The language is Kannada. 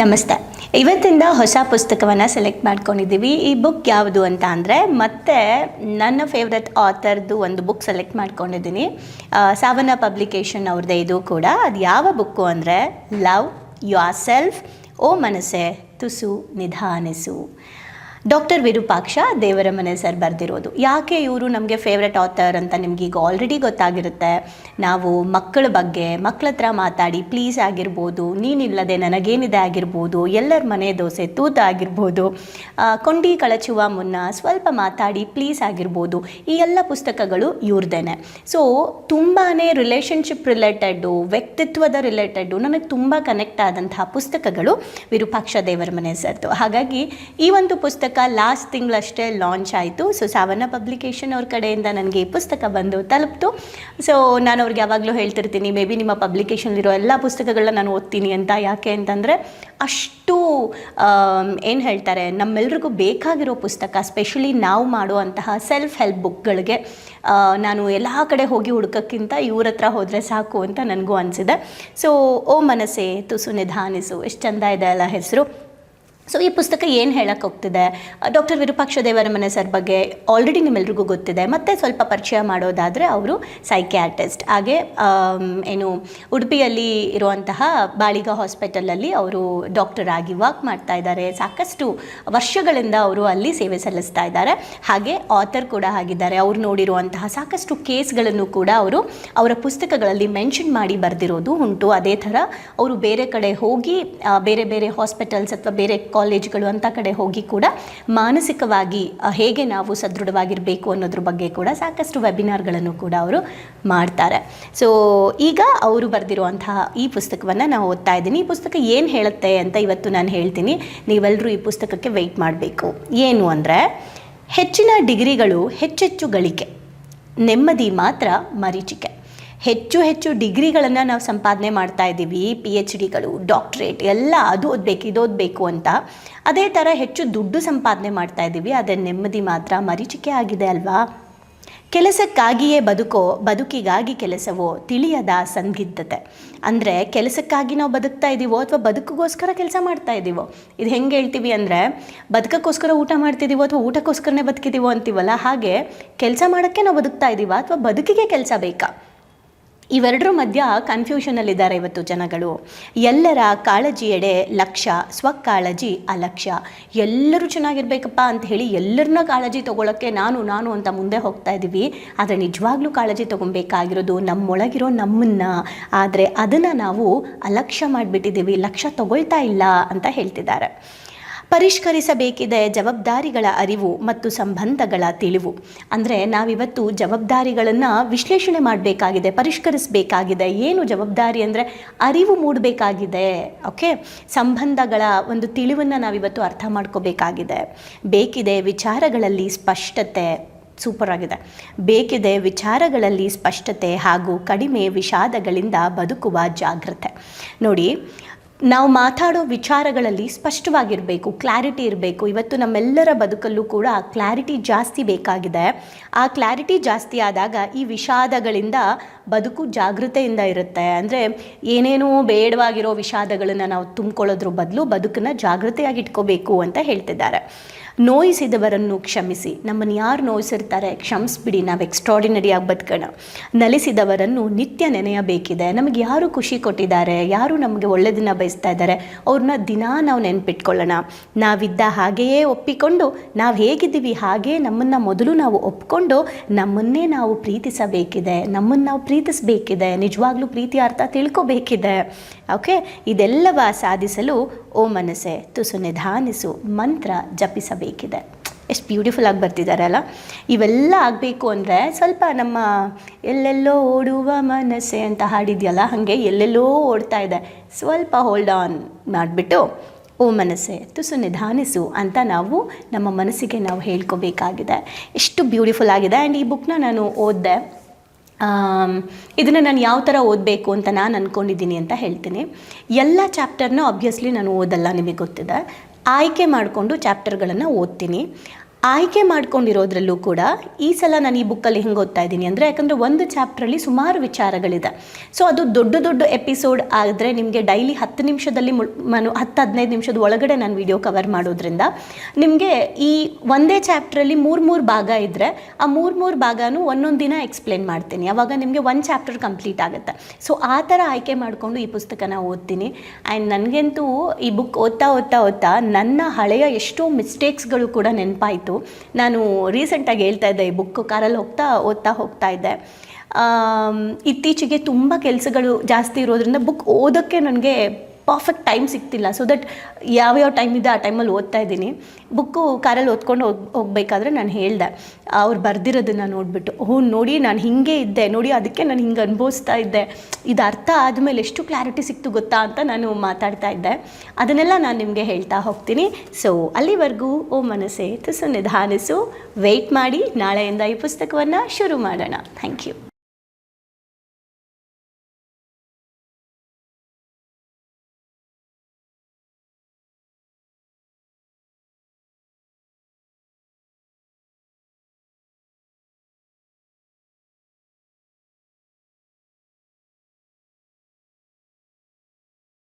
ನಮಸ್ತೆ. ಇವತ್ತಿಂದ ಹೊಸ ಪುಸ್ತಕವನ್ನು ಸೆಲೆಕ್ಟ್ ಮಾಡ್ಕೊಂಡಿದ್ದೀವಿ. ಈ ಬುಕ್ ಯಾವುದು ಅಂತ ಅಂದರೆ ಮತ್ತೆ ನನ್ನ ಫೇವ್ರೆಟ್ ಆಥರ್ದು ಒಂದು ಬುಕ್ ಸೆಲೆಕ್ಟ್ ಮಾಡ್ಕೊಂಡಿದ್ದೀನಿ. ಸಾವನ ಪಬ್ಲಿಕೇಶನ್ ಅವ್ರದ್ದೇ ಇದು ಕೂಡ. ಅದು ಯಾವ ಬುಕ್ಕು ಅಂದರೆ ಲವ್ ಯೋರ್ ಸೆಲ್ಫ್ ಓ ಮನಸ್ಸೆ ತುಸು ನಿಧಾನಿಸು. ಡಾಕ್ಟರ್ ವಿರೂಪಾಕ್ಷ ದೇವರಮನೆ ಸರ್ ಬರೆದಿರೋದು. ಯಾಕೆ ಇವರು ನಮಗೆ ಫೇವ್ರೆಟ್ ಆಥರ್ ಅಂತ ನಿಮ್ಗೆ ಈಗ ಆಲ್ರೆಡಿ ಗೊತ್ತಾಗಿರುತ್ತೆ? ನಾವು ಮಕ್ಕಳ ಬಗ್ಗೆ ಮಕ್ಕಳ ಹತ್ರ ಮಾತಾಡಿ ಪ್ಲೀಸ್ ಆಗಿರ್ಬೋದು, ನೀನಿಲ್ಲದೆ ನನಗೇನಿದೆ ಆಗಿರ್ಬೋದು, ಎಲ್ಲರ ಮನೆ ದೋಸೆ ತೂತ ಆಗಿರ್ಬೋದು ಕೊಂಡಿ ಕಳಚುವ ಮುನ್ನ ಸ್ವಲ್ಪ ಮಾತಾಡಿ ಪ್ಲೀಸ್ ಆಗಿರ್ಬೋದು, ಈ ಎಲ್ಲ ಪುಸ್ತಕಗಳು ಇವ್ರದ್ದೇನೆ ಸೊ ತುಂಬಾ ರಿಲೇಷನ್ಶಿಪ್ ರಿಲೇಟೆಡ್ಡು ವ್ಯಕ್ತಿತ್ವದ ರಿಲೇಟೆಡ್ಡು ನನಗೆ ತುಂಬ ಕನೆಕ್ಟ್ ಆದಂತಹ ಪುಸ್ತಕಗಳು ವಿರೂಪಾಕ್ಷ ದೇವರಮನೆ ಸರ್ದು. ಹಾಗಾಗಿ ಈ ಒಂದು ಪುಸ್ತಕ ಲಾಸ್ಟ್ ತಿಂಗಳಷ್ಟೇ ಲಾಂಚ್ ಆಯಿತು. ಸೊ ಸಾವನ್ನ ಪಬ್ಲಿಕೇಶನ್ ಅವ್ರ ಕಡೆಯಿಂದ ನನಗೆ ಈ ಪುಸ್ತಕ ಬಂದು ತಲುಪ್ತು. ಸೊ ನಾನು ಅವ್ರಿಗೆ ಯಾವಾಗಲೂ ಹೇಳ್ತಿರ್ತೀನಿ ಮೇ ಬಿ ನಿಮ್ಮ ಪಬ್ಲಿಕೇಶನ್ಲಿರೋ ಎಲ್ಲ ಪುಸ್ತಕಗಳನ್ನ ನಾನು ಓದ್ತೀನಿ ಅಂತ ಯಾಕೆ ಅಂತಂದರೆ, ಅಷ್ಟು ಏನು ಹೇಳ್ತಾರೆ, ನಮ್ಮೆಲ್ರಿಗೂ ಬೇಕಾಗಿರೋ ಪುಸ್ತಕ ಸ್ಪೆಷಲಿ ನಾವು ಮಾಡುವಂತಹ ಸೆಲ್ಫ್ ಹೆಲ್ಪ್ ಬುಕ್ಗಳಿಗೆ ನಾನು ಎಲ್ಲ ಕಡೆ ಹೋಗಿ ಹುಡುಕಕ್ಕಿಂತ ಇವ್ರ ಹತ್ರ ಹೋದರೆ ಸಾಕು ಅಂತ ನನಗೂ ಅನಿಸಿದೆ. ಸೊ ಓ ಮನಸ್ಸೇ, ತುಸು ನಿಧಾನಿಸು, ಎಷ್ಟು ಚಂದ ಇದೆ ಅಲ್ಲ ಹೆಸರು. ಸೊ ಈ ಪುಸ್ತಕ ಏನು ಹೇಳಕ್ಕೆ ಹೋಗ್ತಿದೆ? ಡಾಕ್ಟರ್ ವಿರೂಪಾಕ್ಷ ದೇವರಮನೆ ಸರ್ ಬಗ್ಗೆ ಆಲ್ರೆಡಿ ನಿಮ್ಮೆಲ್ರಿಗೂ ಗೊತ್ತಿದೆ. ಮತ್ತು ಸ್ವಲ್ಪ ಪರಿಚಯ ಮಾಡೋದಾದರೆ ಅವರು ಸೈಕ್ಯಾಟಿಸ್ಟ್ ಹಾಗೆ ಏನು ಉಡುಪಿಯಲ್ಲಿ ಇರುವಂತಹ ಬಾಳಿಗ ಹಾಸ್ಪಿಟಲಲ್ಲಿ ಅವರು ಡಾಕ್ಟರ್ ಆಗಿ ವರ್ಕ್ ಮಾಡ್ತಾ ಇದ್ದಾರೆ. ಸಾಕಷ್ಟು ವರ್ಷಗಳಿಂದ ಅವರು ಅಲ್ಲಿ ಸೇವೆ ಸಲ್ಲಿಸ್ತಾ ಇದ್ದಾರೆ. ಹಾಗೆ ಆಥರ್ ಕೂಡ ಆಗಿದ್ದಾರೆ. ಅವ್ರು ನೋಡಿರುವಂತಹ ಸಾಕಷ್ಟು ಕೇಸ್ಗಳನ್ನು ಕೂಡ ಅವರು ಅವರ ಪುಸ್ತಕಗಳಲ್ಲಿ ಮೆನ್ಷನ್ ಮಾಡಿ ಬರೆದಿರೋದು ಉಂಟು. ಅದೇ ಥರ ಅವರು ಬೇರೆ ಕಡೆ ಹೋಗಿ ಬೇರೆ ಬೇರೆ ಹಾಸ್ಪಿಟಲ್ಸ್ ಅಥವಾ ಬೇರೆ ಕಾಲೇಜ್ಗಳು ಅಂತ ಕಡೆ ಹೋಗಿ ಕೂಡ ಮಾನಸಿಕವಾಗಿ ಹೇಗೆ ನಾವು ಸದೃಢವಾಗಿರಬೇಕು ಅನ್ನೋದ್ರ ಬಗ್ಗೆ ಕೂಡ ಸಾಕಷ್ಟು ವೆಬಿನಾರ್ಗಳನ್ನು ಕೂಡ ಅವರು ಮಾಡ್ತಾರೆ. ಸೊ, ಈಗ ಅವರು ಬರೆದಿರುವಂತಹ ಈ ಪುಸ್ತಕವನ್ನು ನಾವು ಓದ್ತಾ ಇದ್ದೀನಿ. ಈ ಪುಸ್ತಕ ಏನು ಹೇಳುತ್ತೆ ಅಂತ ಇವತ್ತು ನಾನು ಹೇಳ್ತೀನಿ. ನೀವೆಲ್ಲರೂ ಈ ಪುಸ್ತಕಕ್ಕೆ ವೆಯ್ಟ್ ಮಾಡಬೇಕು. ಏನು ಅಂದರೆ, ಹೆಚ್ಚಿನ ಡಿಗ್ರಿಗಳು ಹೆಚ್ಚೆಚ್ಚು ಗಳಿಕೆ, ನೆಮ್ಮದಿ ಮಾತ್ರ ಮರೀಚಿಕೆ. ಹೆಚ್ಚು ಹೆಚ್ಚು ಡಿಗ್ರಿಗಳನ್ನು ನಾವು ಸಂಪಾದನೆ ಮಾಡ್ತಾ ಇದ್ದೀವಿ ಪಿ ಎಚ್ ಡಿಗಳು ಡಾಕ್ಟ್ರೇಟ್ ಎಲ್ಲ ಅದು ಓದಬೇಕು, ಇದು ಓದಬೇಕು ಅಂತ. ಅದೇ ಥರ ಹೆಚ್ಚು ದುಡ್ಡು ಸಂಪಾದನೆ ಮಾಡ್ತಾ ಇದ್ದೀವಿ ಅದರ ನೆಮ್ಮದಿ ಮಾತ್ರ ಮರೀಚಿಕೆ ಆಗಿದೆ ಅಲ್ವಾ? ಕೆಲಸಕ್ಕಾಗಿಯೇ ಬದುಕೋ, ಬದುಕಿಗಾಗಿ ಕೆಲಸವೋ ತಿಳಿಯದ ಸಂದಿಗ್ಧತೆ. ಅಂದರೆ ಕೆಲಸಕ್ಕಾಗಿ ನಾವು ಬದುಕ್ತಾ ಇದ್ದೀವೋ ಅಥವಾ ಬದುಕಿಗೋಸ್ಕರ ಕೆಲಸ ಮಾಡ್ತಾ ಇದ್ದೀವೋ ಇದು ಹೆಂಗೆ ಹೇಳ್ತೀವಿ ಅಂದರೆ, ಬದುಕಕ್ಕೋಸ್ಕರ ಊಟ ಮಾಡ್ತಿದ್ದೀವೋ ಅಥವಾ ಊಟಕ್ಕೋಸ್ಕರನೇ ಬದುಕಿದ್ದೀವೋ ಅಂತೀವಲ್ಲ, ಹಾಗೆ ಕೆಲಸ ಮಾಡೋಕ್ಕೆ ನಾವು ಬದುಕ್ತಾ ಇದ್ದೀವ ಅಥವಾ ಬದುಕಿಗೆ ಕೆಲಸ ಬೇಕಾ? ಇವೆರಡರ ಮಧ್ಯ ಕನ್ಫ್ಯೂಷನಲ್ಲಿದ್ದಾರೆ ಇವತ್ತು ಜನಗಳು. ಎಲ್ಲರ ಕಾಳಜಿಯೆಡೆ ಲಕ್ಷ್ಯ ಸ್ವಕಾಳಜಿ ಅಲಕ್ಷ್ಯ ಎಲ್ಲರೂ ಚೆನ್ನಾಗಿರ್ಬೇಕಪ್ಪ ಅಂತ ಹೇಳಿ ಎಲ್ಲರನ್ನ ಕಾಳಜಿ ತಗೊಳ್ಳೋಕ್ಕೆ ನಾನು ನಾನು ಅಂತ ಮುಂದೆ ಹೋಗ್ತಾ ಇದ್ದೀವಿ. ಆದರೆ ನಿಜವಾಗ್ಲೂ ಕಾಳಜಿ ತೊಗೊಬೇಕಾಗಿರೋದು ನಮ್ಮೊಳಗಿರೋ ನಮ್ಮನ್ನ. ಆದರೆ ಅದನ್ನು ನಾವು ಅಲಕ್ಷ್ಯ ಮಾಡಿಬಿಟ್ಟಿದ್ದೀವಿ ಲಕ್ಷ್ಯ ತಗೊಳ್ತಾ ಇಲ್ಲ ಅಂತ ಹೇಳ್ತಿದ್ದಾರೆ. ಪರಿಷ್ಕರಿಸಬೇಕಿದೆ ಜವಾಬ್ದಾರಿಗಳ ಅರಿವು ಮತ್ತು ಸಂಬಂಧಗಳ ತಿಳಿವು. ಅಂದರೆ ನಾವಿವತ್ತು ಜವಾಬ್ದಾರಿಗಳನ್ನು ವಿಶ್ಲೇಷಣೆ ಮಾಡಬೇಕಾಗಿದೆ, ಪರಿಷ್ಕರಿಸಬೇಕಾಗಿದೆ. ಏನು ಜವಾಬ್ದಾರಿ ಅಂದರೆ ಅರಿವು ಮೂಡಬೇಕಾಗಿದೆ. ಓಕೆ? ಸಂಬಂಧಗಳ ಒಂದು ತಿಳಿವನ್ನು ನಾವಿವತ್ತು ಅರ್ಥ ಮಾಡ್ಕೋಬೇಕಾಗಿದೆ. ಬೇಕಿದೆ ವಿಚಾರಗಳಲ್ಲಿ ಸ್ಪಷ್ಟತೆ. ಸೂಪರ್ ಆಗಿದೆ. ಬೇಕಿದೆ ವಿಚಾರಗಳಲ್ಲಿ ಸ್ಪಷ್ಟತೆ ಹಾಗೂ ಕಡಿಮೆ ವಿಷಾದಗಳಿಂದ ಬದುಕುವ ಜಾಗ್ರತೆ. ನೋಡಿ ನಾವು ಮಾತಾಡೋ ವಿಚಾರಗಳಲ್ಲಿ ಸ್ಪಷ್ಟವಾಗಿರಬೇಕು ಕ್ಲಾರಿಟಿ ಇರಬೇಕು. ಇವತ್ತು ನಮ್ಮೆಲ್ಲರ ಬದುಕಲ್ಲೂ ಕೂಡ ಕ್ಲಾರಿಟಿ ಜಾಸ್ತಿ ಬೇಕಾಗಿದೆ. ಆ ಕ್ಲಾರಿಟಿ ಜಾಸ್ತಿ ಆದಾಗ ಈ ವಿಷಾದಗಳಿಂದ ಬದುಕು ಜಾಗೃತೆಯಿಂದ ಇರುತ್ತೆ. ಅಂದರೆ ಏನೇನೋ ಬೇಡವಾಗಿರೋ ವಿಷಾದಗಳನ್ನು ನಾವು ತುಂಬಿಕೊಳ್ಳೋದ್ರ ಬದಲು ಬದುಕನ್ನು ಜಾಗೃತೆಯಾಗಿ ಇಟ್ಕೋಬೇಕು ಅಂತ ಹೇಳ್ತಿದ್ದಾರೆ. ನೋಯಿಸಿದವರನ್ನು ಕ್ಷಮಿಸಿ. ನಮ್ಮನ್ನು ಯಾರು ನೋಯಿಸಿರ್ತಾರೆ? ಕ್ಷಮಿಸ್ಬಿಡಿ, ನಾವು ಎಕ್ಸ್ಟ್ರಾಡಿನರಿಯಾಗಿ ಬದುಕೋಣ. ನಲಿಸಿದವರನ್ನು ನಿತ್ಯ ನೆನೆಯಬೇಕಿದೆ. ನಮಗೆ ಯಾರು ಖುಷಿ ಕೊಟ್ಟಿದ್ದಾರೆ? ಯಾರು ನಮಗೆ ಒಳ್ಳೆಯದನ್ನ ಬಯಸ್ತಾ ಇದ್ದಾರೆ? ಅವ್ರನ್ನ ದಿನಾ ನಾವು ನೆನ್ಪಿಟ್ಕೊಳ್ಳೋಣ. ನಾವಿದ್ದ ಹಾಗೆಯೇ ಒಪ್ಪಿಕೊಂಡು, ನಾವು ಹೇಗಿದ್ದೀವಿ ಹಾಗೇ ನಮ್ಮನ್ನು ಮೊದಲು ನಾವು ಒಪ್ಕೊಂಡು, ನಮ್ಮನ್ನೇ ನಾವು ಪ್ರೀತಿಸಬೇಕಿದೆ. ನಮ್ಮನ್ನು ನಾವು ಪ್ರೀತಿಸಬೇಕಿದೆ. ನಿಜವಾಗ್ಲೂ ಪ್ರೀತಿ ಅರ್ಥ ತಿಳ್ಕೊಬೇಕಿದೆ. ಓಕೆ? ಇದೆಲ್ಲವ ಸಾಧಿಸಲು ಓ ಮನಸ್ಸೆ. ತುಸು ನಿಧಾನಿಸು. ಮಂತ್ರ ಜಪಿಸಬೇಕಿದೆ ಎಷ್ಟು ಬ್ಯೂಟಿಫುಲ್ ಆಗಿ ಬರ್ತಿದ್ದಾರೆ ಅಲ್ಲ? ಇವೆಲ್ಲ ಆಗಬೇಕು ಅಂದರೆ ಸ್ವಲ್ಪ ನಮ್ಮ ಎಲ್ಲೆಲ್ಲೋ ಓಡುವ ಮನಸ್ಸೆ ಅಂತ ಹಾಡಿದ್ಯಲ್ಲ, ಹಾಗೆ ಎಲ್ಲೆಲ್ಲೋ ಓಡ್ತಾ ಇದೆ. ಸ್ವಲ್ಪ ಹೋಲ್ಡ್ ಆನ್ ಮಾಡಿಬಿಟ್ಟು, ಓ ಮನಸ್ಸೆ, ತುಸು ನಿಧಾನಿಸು ಅಂತ ನಾವು ನಮ್ಮ ಮನಸ್ಸಿಗೆ ನಾವು ಹೇಳ್ಕೋಬೇಕಾಗಿದೆ. ಎಷ್ಟು ಬ್ಯೂಟಿಫುಲ್ ಆಗಿದೆ. ಆ್ಯಂಡ್ ಈ ಬುಕ್ನ ನಾನು ಓದಿದೆ. ಇದನ್ನು ನಾನು ಯಾವ ಥರ ಓದಬೇಕು ಅಂತ ನಾನು ಅಂದ್ಕೊಂಡಿದ್ದೀನಿ ಅಂತ ಹೇಳ್ತೀನಿ. ಎಲ್ಲ ಚಾಪ್ಟರ್ನೂ ಆಬ್ವಿಯಸ್ಲಿ ನಾನು ಓದಲ್ಲ, ನಿಮಗೆ ಗೊತ್ತಿದೆ. ಆಯ್ಕೆ ಮಾಡಿಕೊಂಡು ಚಾಪ್ಟರ್ಗಳನ್ನು ಓದ್ತೀನಿ. ಆಯ್ಕೆ ಮಾಡ್ಕೊಂಡಿರೋದ್ರಲ್ಲೂ ಕೂಡ ಈ ಸಲ ನಾನು ಈ ಬುಕ್ಕಲ್ಲಿ ಹೆಂಗೆ ಓದ್ತಾ ಇದ್ದೀನಿ ಅಂದರೆ ಯಾಕಂದರೆ ಒಂದು ಚಾಪ್ಟ್ರಲ್ಲಿ ಸುಮಾರು ವಿಚಾರಗಳಿದೆ. ಸೊ ಅದು ದೊಡ್ಡ ದೊಡ್ಡ ಎಪಿಸೋಡ್ ಆದರೆ ನಿಮಗೆ ಡೈಲಿ ಹತ್ತು ನಿಮಿಷದಲ್ಲಿ ನಾನು ಹತ್ತು ಹದಿನೈದು ನಿಮಿಷದ ಒಳಗಡೆ ನಾನು ವಿಡಿಯೋ ಕವರ್ ಮಾಡೋದ್ರಿಂದ ನಿಮಗೆ ಈ ಒಂದೇ ಚಾಪ್ಟ್ರಲ್ಲಿ ಮೂರು ಮೂರು ಭಾಗ ಇದ್ದರೆ ಆ ಮೂರು ಮೂರು ಭಾಗನೂ ಒಂದೊಂದು ದಿನ ಎಕ್ಸ್ಪ್ಲೇನ್ ಮಾಡ್ತೀನಿ. ಅವಾಗ ನಿಮಗೆ ಒಂದು ಚಾಪ್ಟರ್ ಕಂಪ್ಲೀಟ್ ಆಗುತ್ತೆ. ಸೊ ಆ ಥರ ಆಯ್ಕೆ ಮಾಡಿಕೊಂಡು ಈ ಪುಸ್ತಕನ ಓದ್ತೀನಿ. ಆ್ಯಂಡ್ ನನಗಂತೂ ಈ ಬುಕ್ ಓದ್ತಾ ಓದ್ತಾ ಓದ್ತಾ ನನ್ನ ಹಳೆಯ ಎಷ್ಟೋ ಮಿಸ್ಟೇಕ್ಸ್ಗಳು ಕೂಡ ನೆನಪಾಯಿತು. ನಾನು ರೀಸೆಂಟಾಗಿ ಹೇಳ್ತಾ ಇದ್ದೆ, ಈ ಬುಕ್ ಕಾರಲ್ಲಿ ಹೋಗ್ತಾ, ಓದ್ತಾ ಹೋಗ್ತಾ ಇದ್ದೆ. ಇತ್ತೀಚೆಗೆ ತುಂಬ ಕೆಲಸಗಳು ಜಾಸ್ತಿ ಇರೋದ್ರಿಂದ ಬುಕ್ ಓದೋಕ್ಕೆ ನನಗೆ ಪರ್ಫೆಕ್ಟ್ ಟೈಮ್ ಸಿಗ್ತಿಲ್ಲ. ಸೊ ದಟ್ ಯಾವ್ಯಾವ ಟೈಮ್ ಇದೆ ಆ ಟೈಮಲ್ಲಿ ಓದ್ತಾ ಇದ್ದೀನಿ. ಬುಕ್ಕು ಕಾರಲ್ಲಿ ಓದ್ಕೊಂಡು ಹೋಗ್, ಹೋಗ್ಬೇಕಾದ್ರೆ ನಾನು ಹೇಳ್ದೆ. ಅವ್ರು ಬರ್ದಿರೋದನ್ನ ನೋಡಿಬಿಟ್ಟು ಓ ನೋಡಿ ನಾನು ಹಿಂಗೆ ಇದ್ದೆ. ನೋಡಿ ಅದಕ್ಕೆ ನಾನು ಹಿಂಗೆ ಅನುಭವಿಸ್ತಾ ಇದ್ದೆ. ಇದು ಅರ್ಥ ಆದಮೇಲೆ ಎಷ್ಟು ಕ್ಲಾರಿಟಿ ಸಿಕ್ತು ಗೊತ್ತಾ ಅಂತ ನಾನು ಮಾತಾಡ್ತಾ ಇದ್ದೆ. ಅದನ್ನೆಲ್ಲ ನಾನು ನಿಮಗೆ ಹೇಳ್ತಾ ಹೋಗ್ತೀನಿ. ಸೊ ಅಲ್ಲಿವರೆಗೂ ಓ ಮನಸ್ಸೇ, ತುಸು ನಿಧಾನಿಸು. ವೆಯ್ಟ್ ಮಾಡಿ ನಾಳೆಯಿಂದ ಈ ಪುಸ್ತಕವನ್ನು ಶುರು ಮಾಡೋಣ. Thank you